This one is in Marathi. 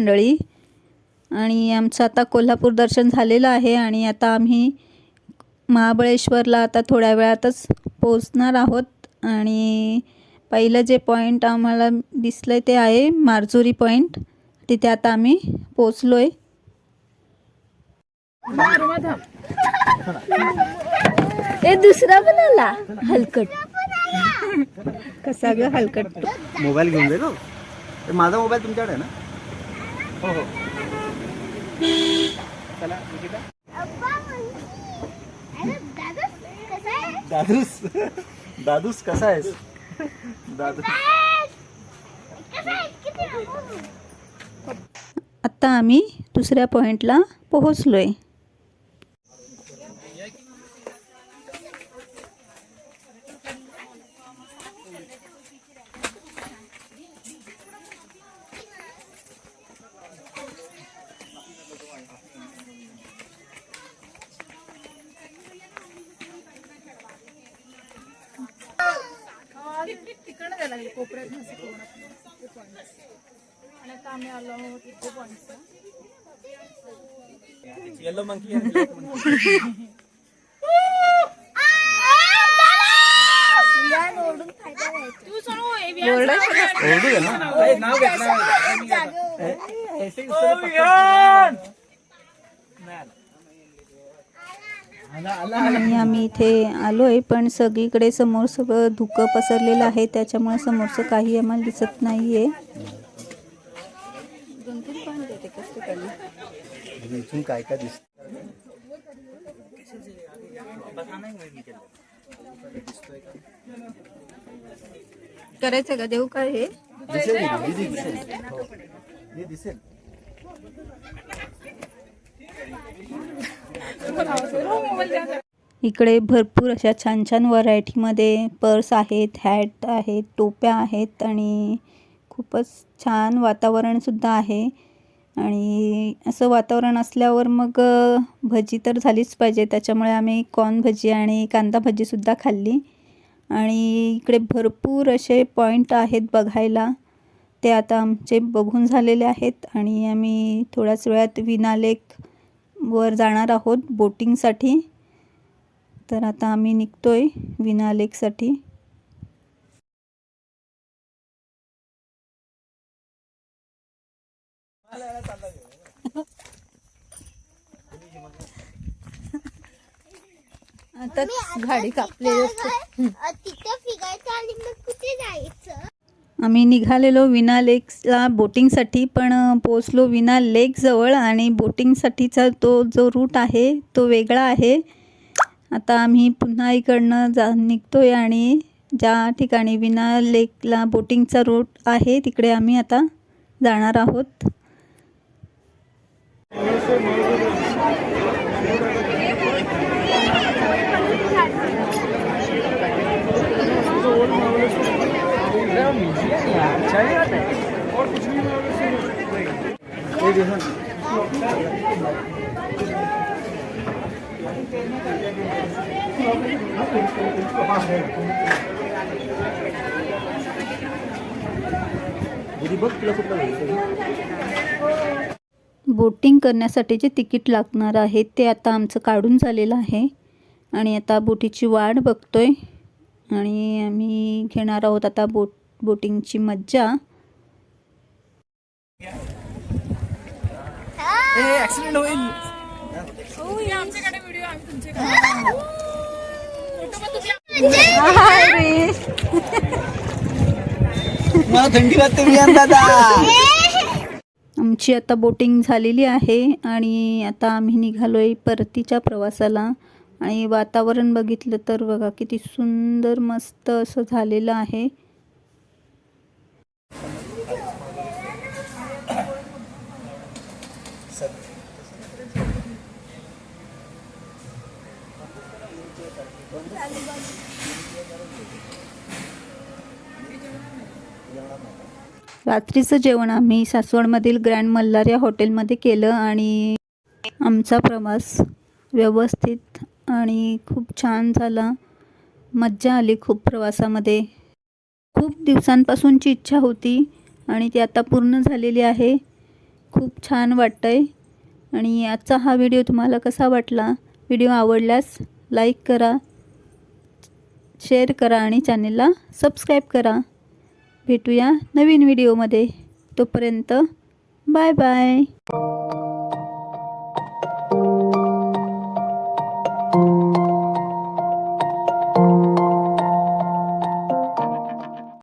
मंडळी. आणि आमचं आता कोल्हापूर दर्शन झालेलं आहे आणि आता आम्ही महाबळेश्वरला आता थोड्या वेळातच पोचणार आहोत. आणि पहिलं जे पॉईंट आम्हाला दिसलं ते आहे मार्जुरी पॉईंट तिथे आता आम्ही पोचलो आहे ए दुसरा पण आला. हलकट. कसा ग हलकट? मोबाईल घेऊन जाईल माझा मोबाईल तुमच्याकडे आहे ना? हो हो. चला निकिता. दादूस. दादूस कसा आहेस? दादू आत्ता आम्ही दुसऱ्या पॉईंटला पोहोचलो आहे येलो मंकी आणि ब्लॅक मंकी ओरडू दे ना ए, नाव घ्या नाव घ्या. ए, ऐसे उसने पकड़- नाही आला. आला आला आला आणि आम्ही इथे आलो आहे पण सगळीकडे समोर सगळं धुकं पसरलेलं आहे त्याच्यामुळे समोरचं काही आम्हाला दिसत नाही आहे इथून काय काय दिसत? करायचं का? देऊ काय हे दिसेल. इकडे भरपूर अशा छान छान व्हरायटीमध्ये पर्स आहेत हॅट आहेत टोप्या आहेत आणि खूपच छान वातावरणसुद्धा आहे. आणि असं वातावरण असल्यावर मग भजी तर झालीच पाहिजे. त्याच्यामुळे आम्ही कॉर्न भजी आणि कांदा भजीसुद्धा खाल्ली. आणि इकडे भरपूर असे पॉईंट आहेत बघायला. ते आता आमचे बघून झालेले आहेत आणि आम्ही थोड्याच वेळात विनालेक वर जाणार आहोत बोटिंगसाठी. तर आता आम्ही निघतोय विना लेकसाठी. आता गाडी कापलेली असते. तिथं फिरायचं आणि मग कुठे जायचं? आम्ही निघालेलो विना लेकला बोटिंगसाठी पण पोचलो विना लेकजवळ आणि बोटिंगसाठीचा तो जो रूट आहे तो वेगळा आहे. आता आम्ही पुन्हा इकडनं जा निघतो आहे आणि ज्या ठिकाणी विना लेकला बोटिंगचा रूट आहे तिकडे आम्ही आता जाणार आहोत ये देखो ना. दीदी बघ तुला कुठलं घ्यायचं बोटिंग करण्यासाठी जे तिकीट लागणार आहे ते आता आमचं काढून झालेलं आहे. आणि आता बोटीची वाढ बघतोय. आणि आम्ही घेणार आहोत आता बोट बोटिंगची मज्जा. ए ऍक्सिडेंट होईल. मला थंडी वाजते मी दादा. आमची आता बोटिंग झालेली आहे आणि आता आम्ही निघालोय परतीच्या प्रवासाला. आणि वातावरण बघितलं तर बघा किती सुंदर मस्त असं झालेलं आहे. रात्रीचं जेवण आम्ही सासवडमधील ग्रँड मल्हार या हॉटेलमध्ये केलं आणि आमचा प्रवास व्यवस्थित आणि खूप छान झाला. मज्जा आली खूप प्रवासामध्ये. खूप दिवसांपासूनची इच्छा होती आणि ती आता पूर्ण झालेली आहे. खूप छान वाटतं आहे आणि आजचा हा व्हिडिओ तुम्हाला कसा वाटला? व्हिडिओ आवडल्यास लाईक करा. शेअर करा आणि चॅनेलला सबस्क्राईब करा. भेटूया नवीन व्हिडिओमध्ये. तोपर्यंत बाय बाय.